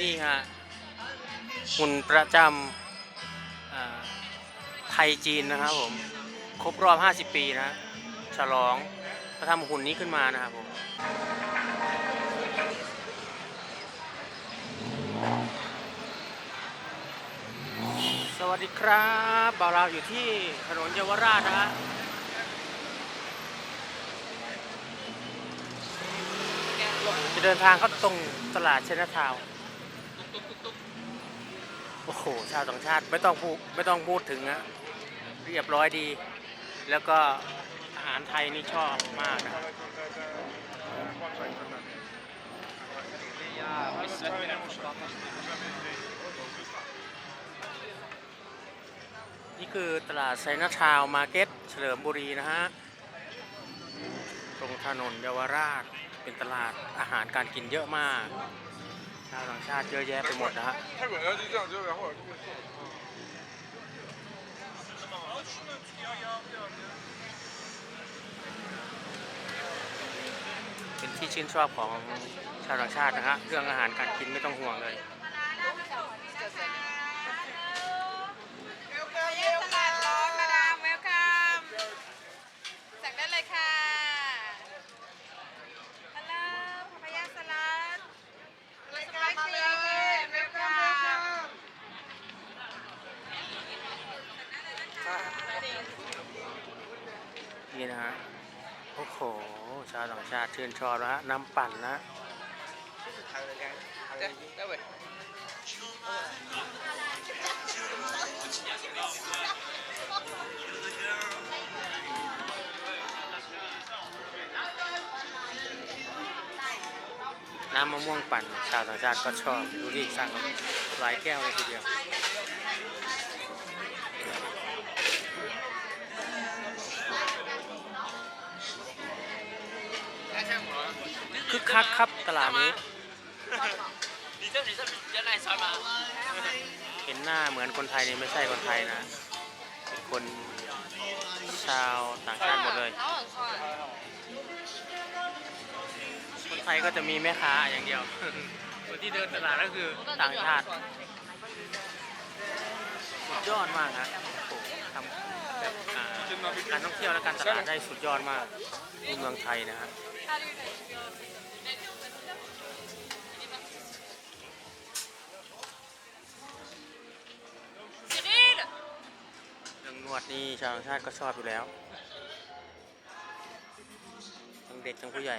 นี่ฮะหุ่นประจำไทยจีนนะครับผม ครบรอบ 50 ปีนะ ฉลองเขาทำหุ่นนี้ขึ้นมานะครับผมสวัสดีครับบ่าวเราอยู่ที่ถนนเยาวราชนะฮะจะเดินทางเข้าตรงตลาดเชนทาวน์ โอ้โหชาวต่างชาติไม่ต้องพูดไม่ต้องพูดถึงอะเรียบร้อยดี แล้วก็อาหารไทยนี่ชอบมากนะนี่คือตลาดไซนาทาวมาร์เก็ตเฉลิมบุรีนะฮะ ตรงถนนเยาวราชเป็นตลาดอาหารการกินเยอะมาก ชาวต่างชาติเยอะแยะไปหมดนะฮะเป็นที่ชื่นชอบของชาวต่างชาตินะฮะเรื่องอาหารการกินไม่ต้องห่วงเลย ชาติชื่นชอบนะฮะน้ำปั่นนะน้ำมะม่วงปั่นชาวต่างชาติก็ชอบดูดิสั่งหลายแก้วเลยทีเดียว กคักครับตลาดนี้ เห็นหน้าเหมือนคนไทยนี่ไม่ใช่คนไทยนะ เป็นคนชาวต่างชาติหมดเลย คนไทยก็จะมีแม่ค้าอย่างเดียว คนที่เดินตลาดก็คือต่างชาติสุดยอดมากครับทำบการท่องเที่ยวและการตลาดได้สุดยอดมากในเมืองไทยนะครับ นวดนี่ชาวต่างชาติก็ชอบอยู่แล้ว ทั้งเด็กทั้งผู้ใหญ่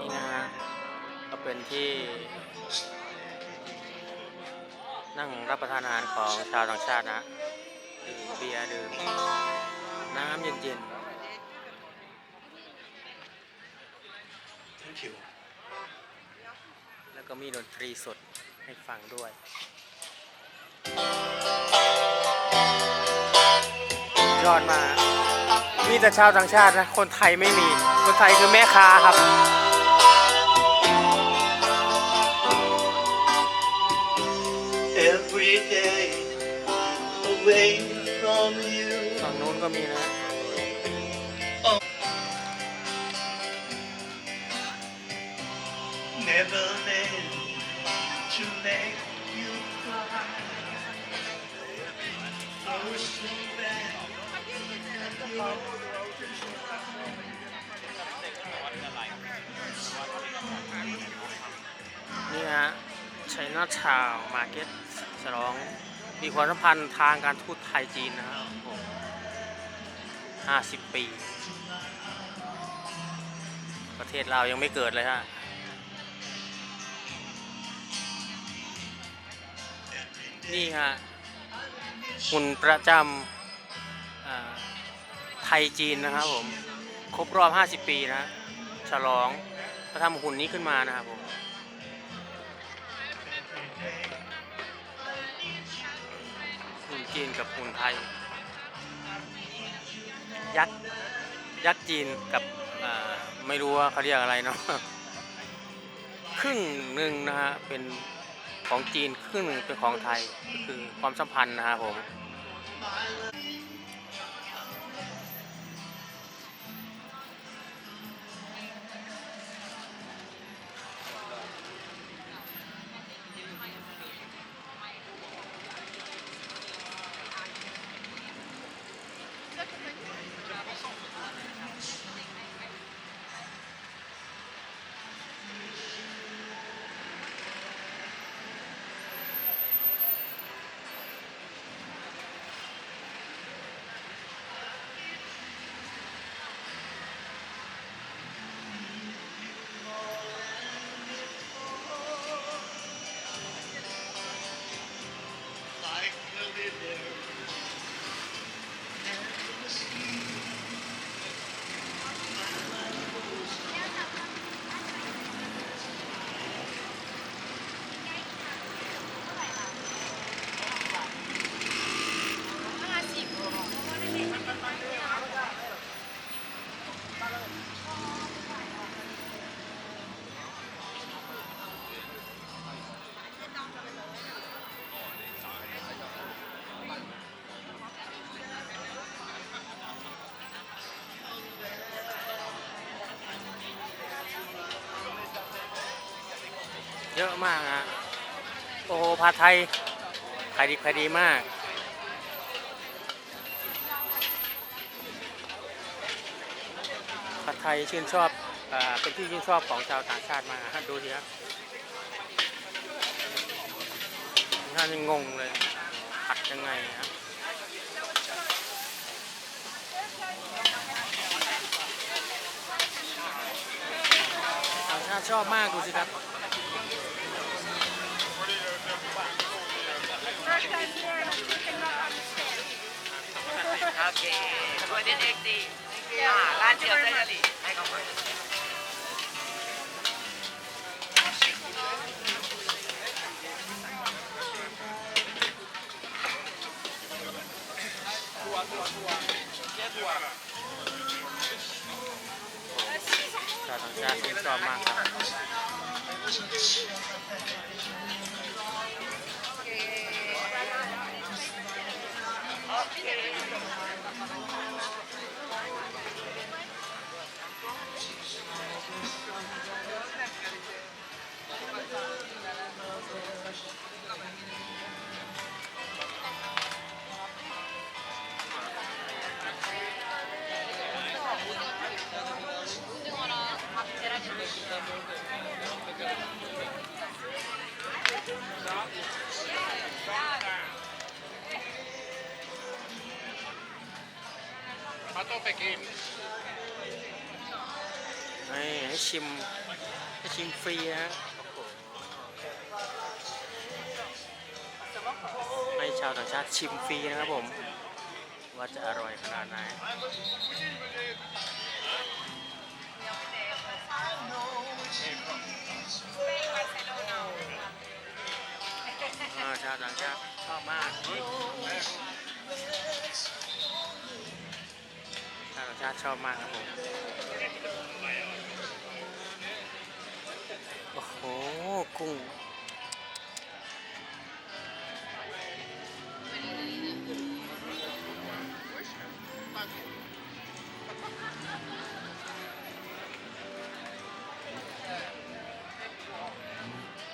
นี่นะฮะก็เป็นที่ นั่งรับประทานอาหารของชาวต่างชาตินะ ยร์ดื่มน้ำเย็นๆแล้วก็มีดนตรีสดให้ฟังด้วยยอดมากมีแต่ชาวต่างชาตินะ คนไทยไม่มี คนไทยคือแม่ค้าครับ ก็มีนะ Never meant to make you cry. Oh, so bad. นี่ฮะชัยนาทาวมาร์เก็ตฉลองมีความสัมพันธ์ทางการทูตไทยจีนนะครับ ห้าสิบปี ประเทศเรายังไม่เกิดเลยฮะนี่ฮะหุ่นประจำไทยจีนนะครับผม ครบรอบ 50 ปีนะ ฉลองเขาทำหุ่นนี้ขึ้นมานะครับผมหุ่นจีนกับหุ่นไทย ยักษ์ยักษ์จีนกับไม่รู้ว่าเขาเรียกอะไรเนาะครึ่งหนึ่งนะฮะเป็นของจีนครึ่งหนึ่งเป็นของไทยก็คือความสัมพันธ์นะครับผม ยอะมากฮะโอ้โหผัดไทยขายดีขายดีมาก ผัดไทยชื่นชอบอาเป็นที่ชื่นชอบของชาวต่างชาติมากดูสิครับท่านยังงงเลยผัดยังไงครับต่ากดูสิครับ เคช่วยเด็กเด็กดีร้านเดียวได้กะหรี่ให้เขาไปตัวตัวตัวแค่ตัวชาวต่างชาติที่ชอบมากครับโอเค ไปกินให้ชิม ให้ชิมฟรีฮะให้ชาวต่างชาติชิมฟรีนะครับผม ว่าจะอร่อยขนาดไหนชาวต่างชาติชอบมากที่ ชาวต่าชาติชอบมากครับผม โอ้โห กุ้ง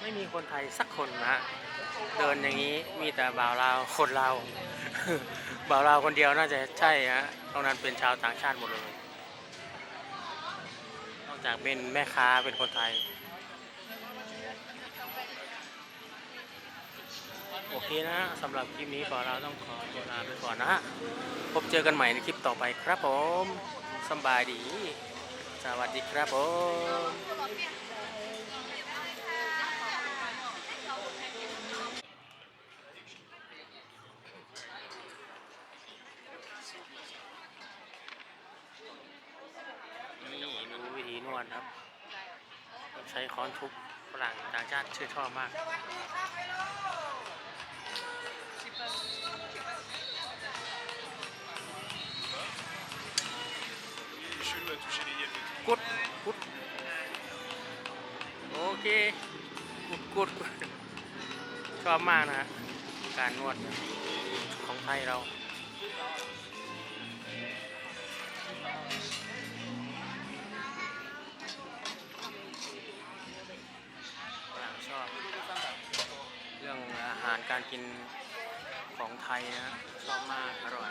ไม่มีคนไทยสักคนนะฮะเดินอย่างนี้มีแต่บ่าวลาวคนลาวบ่าวลาวคนเดียวน่าจะใช่ฮะ ตรงนั้นเป็นชาวต่างชาติหมดเลยนอกจากเป็นแม่ค้าเป็นคนไทย โอเคนะสำหรับคลิปนี้ขอเราต้องขอตัวลาไปก่อนนะฮะพบเจอกันใหม่ในคลิปต่อไปครับผมสบายดี สวัสดีครับผม รครับใช้ค้อนทุบฝรั่งต่างชาติชื่อชอบมากกดกดโอเคกดกดชอบมากนะฮะการนวดของไทยเรา หารการกินของไทยนะชอบมาก อร่อย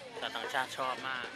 ตำแต่ต่างชาติชอบมาก